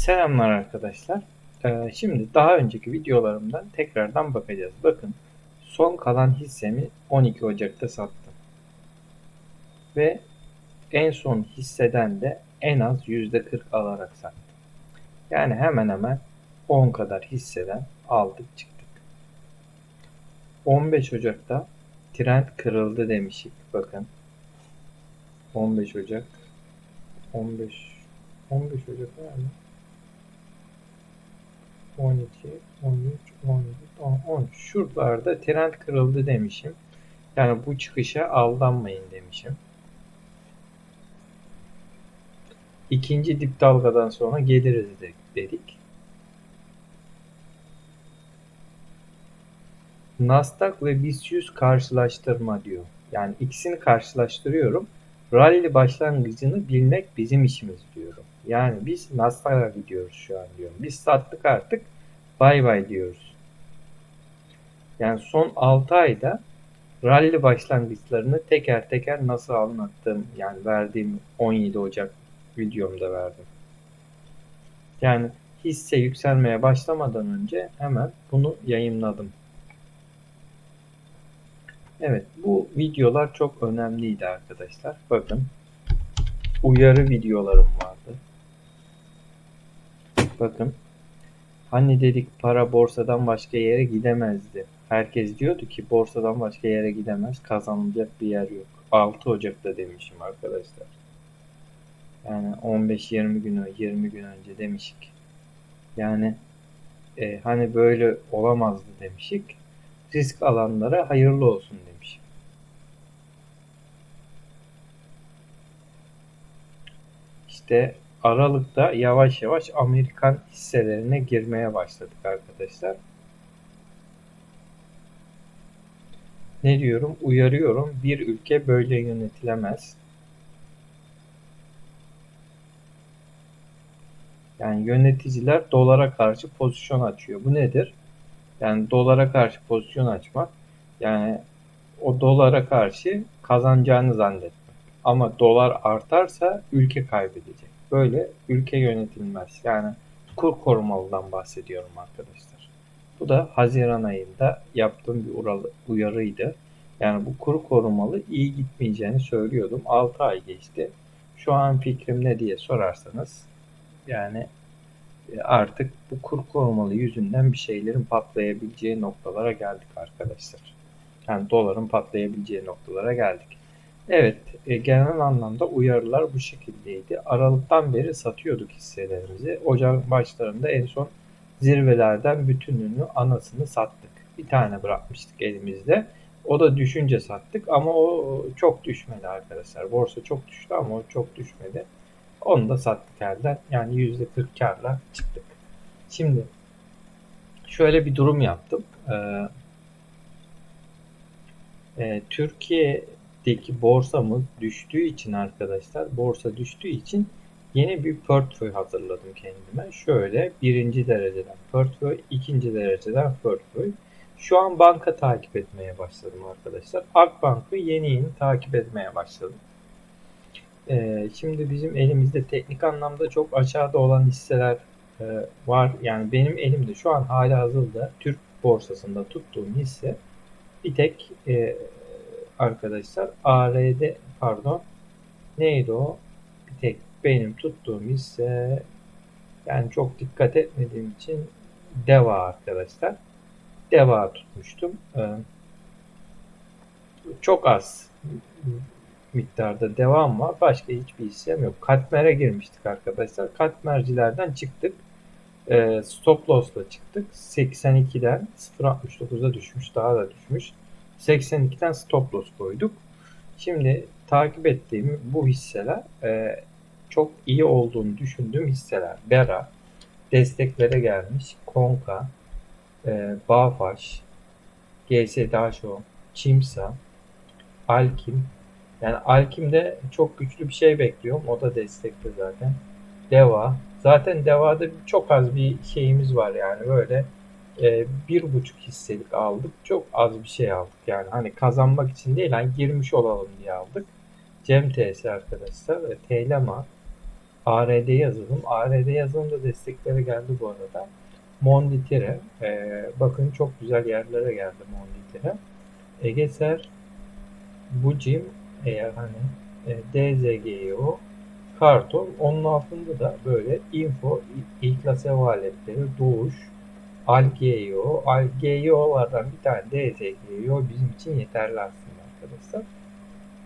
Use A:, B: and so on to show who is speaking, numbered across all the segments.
A: Selamlar arkadaşlar. Ee, şimdi daha önceki videolarımdan tekrardan bakacağız. Bakın son kalan hissemi 12 Ocak'ta sattım. Ve en son hisseden de en az %40 alarak sattım. Yani hemen hemen 10 kadar hisseden aldık çıktık. 15 Ocak'ta trend kırıldı demişik. Bakın 15 Ocak 15 15 Ocak mı? 12, 13, 14, 13. Şuralarda trend kırıldı demişim. Yani bu çıkışa aldanmayın demişim. İkinci dip dalgadan sonra geliriz de- dedik. Nasdaq ve BIST 100 karşılaştırma diyor. Yani ikisini karşılaştırıyorum. Rally başlangıcını bilmek bizim işimiz diyorum. Yani biz Nasdaq'a gidiyoruz şu an diyorum. Biz sattık artık bay bay diyoruz. Yani son 6 ayda rally başlangıçlarını teker teker nasıl anlattım yani verdiğim 17 Ocak videomda verdim. Yani hisse yükselmeye başlamadan önce hemen bunu yayınladım. Evet bu videolar çok önemliydi arkadaşlar. Bakın uyarı videolarım vardı. Bakın hani dedik para borsadan başka yere gidemezdi. Herkes diyordu ki borsadan başka yere gidemez kazanılacak bir yer yok. 6 Ocak'ta demişim arkadaşlar. Yani 15-20 gün 20 gün önce demişik. Yani e, hani böyle olamazdı demişik. Risk alanlara hayırlı olsun demişim. İşte Aralık'ta yavaş yavaş Amerikan hisselerine girmeye başladık arkadaşlar. Ne diyorum? Uyarıyorum. Bir ülke böyle yönetilemez. Yani yöneticiler dolara karşı pozisyon açıyor. Bu nedir? Yani dolara karşı pozisyon açmak. Yani o dolara karşı kazanacağını zannetmek. Ama dolar artarsa ülke kaybedecek. Böyle ülke yönetilmez. Yani kur korumalıdan bahsediyorum arkadaşlar. Bu da Haziran ayında yaptığım bir uyarıydı. Yani bu kur korumalı iyi gitmeyeceğini söylüyordum. 6 ay geçti. Şu an fikrim ne diye sorarsanız yani artık bu kur korumalı yüzünden bir şeylerin patlayabileceği noktalara geldik arkadaşlar. Yani doların patlayabileceği noktalara geldik. Evet, e, genel anlamda uyarılar bu şekildeydi. Aralıktan beri satıyorduk hisselerimizi. Ocak başlarında en son zirvelerden bütününü anasını sattık. Bir tane bırakmıştık elimizde. O da düşünce sattık ama o çok düşmedi arkadaşlar. Borsa çok düştü ama o çok düşmedi. Onu da sattık elden. Yani %40 karla çıktık. Şimdi şöyle bir durum yaptım. Ee, e, Türkiye'deki borsamız düştüğü için arkadaşlar, borsa düştüğü için yeni bir portföy hazırladım kendime. Şöyle birinci dereceden portföy, ikinci dereceden portföy. Şu an banka takip etmeye başladım arkadaşlar. Akbank'ı yeni yeni takip etmeye başladım. Ee, şimdi bizim elimizde teknik anlamda çok aşağıda olan hisseler e, var. Yani benim elimde şu an hala hazırda Türk borsasında tuttuğum hisse bir tek e, arkadaşlar ARD pardon neydi o? Bir tek benim tuttuğum hisse yani çok dikkat etmediğim için DEVA arkadaşlar. DEVA tutmuştum. Ee, çok az miktarda devam var. Başka hiçbir hissem yok. Katmer'e girmiştik arkadaşlar. Katmercilerden çıktık. Ee, stop loss'la çıktık. 82'den 0.69'a düşmüş. Daha da düşmüş. 82'den stop loss koyduk. Şimdi takip ettiğim bu hisseler e, çok iyi olduğunu düşündüğüm hisseler. Bera desteklere gelmiş. Konka, e, Bağfaş, GSDHO, Çimsa, Alkim. Yani Alkim'de çok güçlü bir şey bekliyorum. O da destekli zaten. Deva. Zaten Deva'da çok az bir şeyimiz var yani böyle e, bir buçuk hisselik aldık. Çok az bir şey aldık yani hani kazanmak için değil hani girmiş olalım diye aldık. Cem TS arkadaşlar ve Teylema, ARD yazılım. ARD yazılımda desteklere geldi bu arada. Monditire. E, bakın çok güzel yerlere geldi Monditire. Egeser, Bucim, eğer hani e, DZGO, Karton. Onun altında da böyle info, İhlas Ev Aletleri, Doğuş, Algeo, Algeo'lardan bir tane DZGO bizim için yeterli aslında arkadaşlar.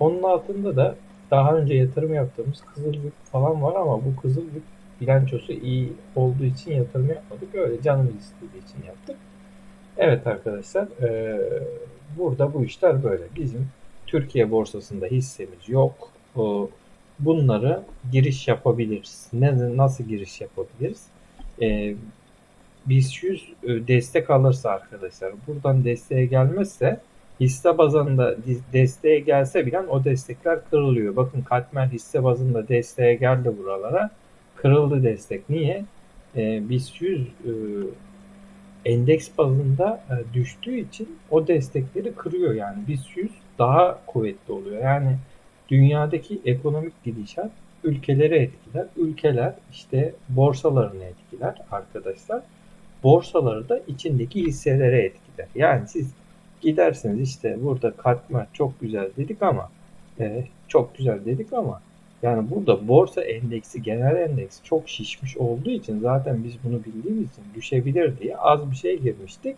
A: Onun altında da daha önce yatırım yaptığımız Kızılbük falan var ama bu Kızılbük bilançosu iyi olduğu için yatırım yapmadık. Öyle canımız istediği için yaptık. Evet arkadaşlar e, burada bu işler böyle. Bizim Türkiye borsasında hissemiz yok. O, bunları giriş yapabiliriz. Nasıl giriş yapabiliriz? E, BIST 100 e, destek alırsa arkadaşlar buradan desteğe gelmezse hisse bazında desteğe gelse bile o destekler kırılıyor. Bakın Katmer hisse bazında desteğe geldi buralara. Kırıldı destek. Niye? E, BIST 100 e, endeks bazında e, düştüğü için o destekleri kırıyor yani. BIST 100 daha kuvvetli oluyor. Yani dünyadaki ekonomik gidişat ülkeleri etkiler. Ülkeler işte borsalarını etkiler arkadaşlar. Borsaları da içindeki hisselere etkiler. Yani siz gidersiniz işte burada katma çok güzel dedik ama e, çok güzel dedik ama yani burada borsa endeksi, genel endeksi çok şişmiş olduğu için zaten biz bunu bildiğimiz için düşebilir diye az bir şey girmiştik.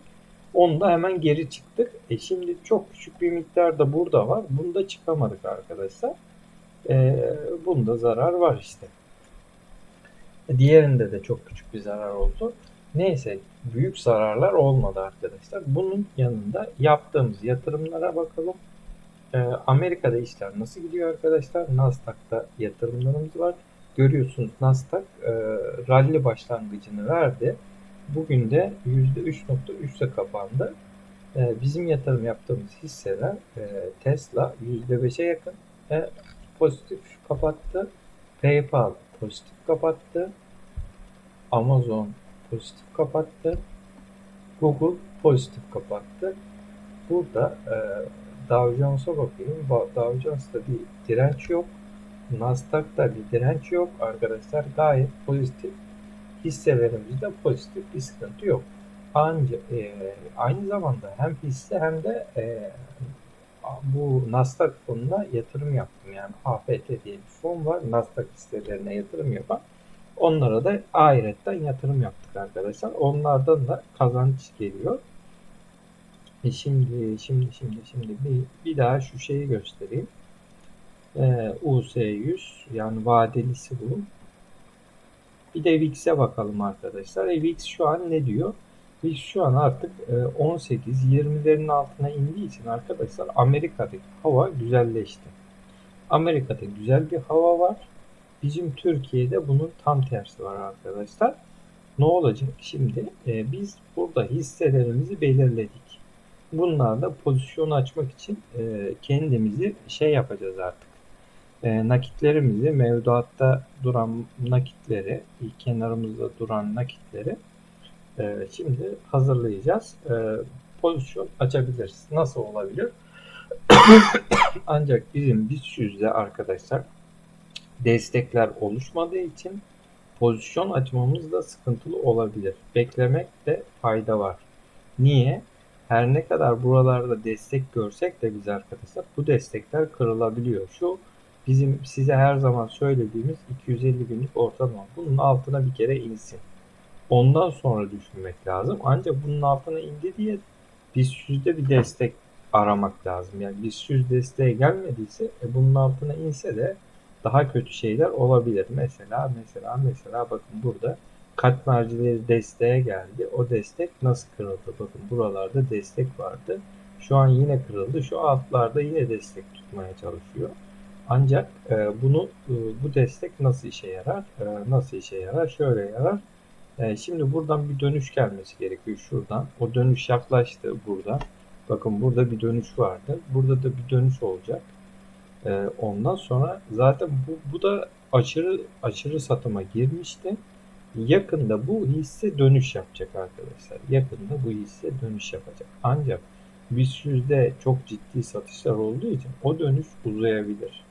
A: Onda hemen geri çıktık. E şimdi çok küçük bir miktar da burada var. Bunda çıkamadık arkadaşlar. E, bunda zarar var işte. Diğerinde de çok küçük bir zarar oldu. Neyse büyük zararlar olmadı arkadaşlar. Bunun yanında yaptığımız yatırımlara bakalım. E, Amerika'da işler nasıl gidiyor arkadaşlar? Nasdaq'ta yatırımlarımız var. Görüyorsunuz Nasdaq e, rally başlangıcını verdi. Bugün de %3.3'e kapandı. E, bizim yatırım yaptığımız hisseler e, Tesla %5'e yakın e, pozitif kapattı. PayPal pozitif kapattı. Amazon pozitif kapattı. Google pozitif kapattı. Burada e, Dow Jones'a bakıyorum. Dow Jones'ta bir direnç yok. Nasdaq'ta bir direnç yok. Arkadaşlar gayet pozitif. Hisselerimizde pozitif bir sıkıntı yok. Ancak e, aynı zamanda hem hisse hem de e, bu Nasdaq fonuna yatırım yaptım. Yani AFT diye bir fon var. Nasdaq hisselerine yatırım yapan. Onlara da ahiretten yatırım yaptık arkadaşlar. Onlardan da kazanç geliyor. E şimdi, şimdi, şimdi, şimdi bir, bir daha şu şeyi göstereyim. Ee, US100 yani vadelisi bu. Bir de VIX'e bakalım arkadaşlar. E, VIX şu an ne diyor? VIX şu an artık 18-20'lerin altına indiği için arkadaşlar Amerika'daki hava güzelleşti. Amerika'da güzel bir hava var. Bizim Türkiye'de bunun tam tersi var arkadaşlar. Ne olacak şimdi? E, biz burada hisselerimizi belirledik. Bunlarla pozisyon açmak için e, kendimizi şey yapacağız artık. E, nakitlerimizi mevduatta duran nakitleri, kenarımızda duran nakitleri e, şimdi hazırlayacağız. E, pozisyon açabiliriz. Nasıl olabilir? Ancak bizim BIST yüzde arkadaşlar destekler oluşmadığı için pozisyon açmamız da sıkıntılı olabilir. Beklemekte fayda var. Niye? Her ne kadar buralarda destek görsek de biz arkadaşlar bu destekler kırılabiliyor. Şu bizim size her zaman söylediğimiz 250 günlük ortalama. Bunun altına bir kere insin. Ondan sonra düşünmek lazım. Ancak bunun altına indi diye biz yüzde bir destek aramak lazım. Yani biz yüz desteğe gelmediyse e, bunun altına inse de daha kötü şeyler olabilir. Mesela mesela mesela bakın burada kat mercileri desteğe geldi. O destek nasıl kırıldı? Bakın buralarda destek vardı. Şu an yine kırıldı. Şu altlarda yine destek tutmaya çalışıyor. Ancak e, bunu e, bu destek nasıl işe yarar? E, nasıl işe yarar? Şöyle yarar. E, şimdi buradan bir dönüş gelmesi gerekiyor şuradan. O dönüş yaklaştı burada. Bakın burada bir dönüş vardı. Burada da bir dönüş olacak. E, ondan sonra zaten bu, bu da aşırı aşırı satıma girmişti. Yakında bu hisse dönüş yapacak arkadaşlar. Yakında bu hisse dönüş yapacak. Ancak BIST yüzde çok ciddi satışlar olduğu için o dönüş uzayabilir.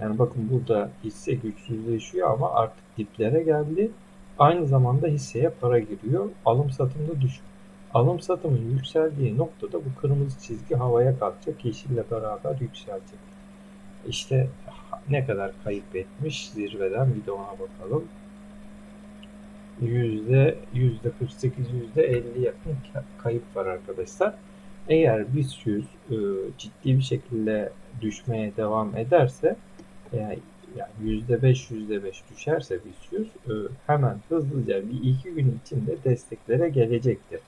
A: Yani bakın burada hisse güçsüzleşiyor ama artık diplere geldi. Aynı zamanda hisseye para giriyor. Alım satımda düşük. Alım satımın yükseldiği noktada bu kırmızı çizgi havaya kalkacak. Yeşille beraber yükselecek. İşte ne kadar kayıp etmiş zirveden bir de ona bakalım. Yüzde yüzde 48 yüzde 50 yakın ka- kayıp var arkadaşlar. Eğer BIST 100 e, ciddi bir şekilde düşmeye devam ederse yani yani yüzde beş yüzde beş düşerse BIST 100 e, hemen hızlıca bir iki gün içinde desteklere gelecektir.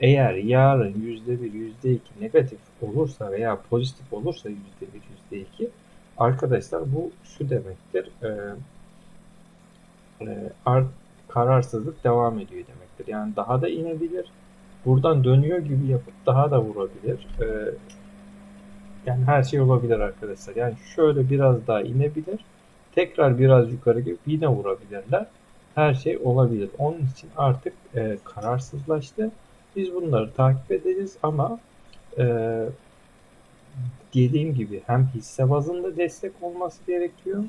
A: Eğer yarın yüzde bir yüzde iki negatif olursa veya pozitif olursa yüzde bir yüzde iki arkadaşlar bu şu demektir. E, e, art, kararsızlık devam ediyor demektir. Yani daha da inebilir. Buradan dönüyor gibi yapıp daha da vurabilir. E, yani her şey olabilir arkadaşlar. Yani şöyle biraz daha inebilir. Tekrar biraz yukarı gelip yine vurabilirler. Her şey olabilir. Onun için artık e, kararsızlaştı. Biz bunları takip edeceğiz ama e, dediğim gibi hem hisse bazında destek olması gerekiyor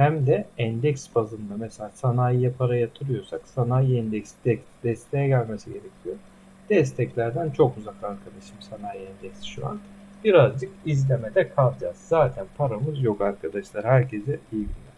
A: hem de endeks bazında mesela sanayiye para yatırıyorsak sanayi endeksi de- desteğe gelmesi gerekiyor. Desteklerden çok uzak arkadaşım sanayi endeksi şu an. Birazcık izlemede kalacağız. Zaten paramız yok arkadaşlar. Herkese iyi günler.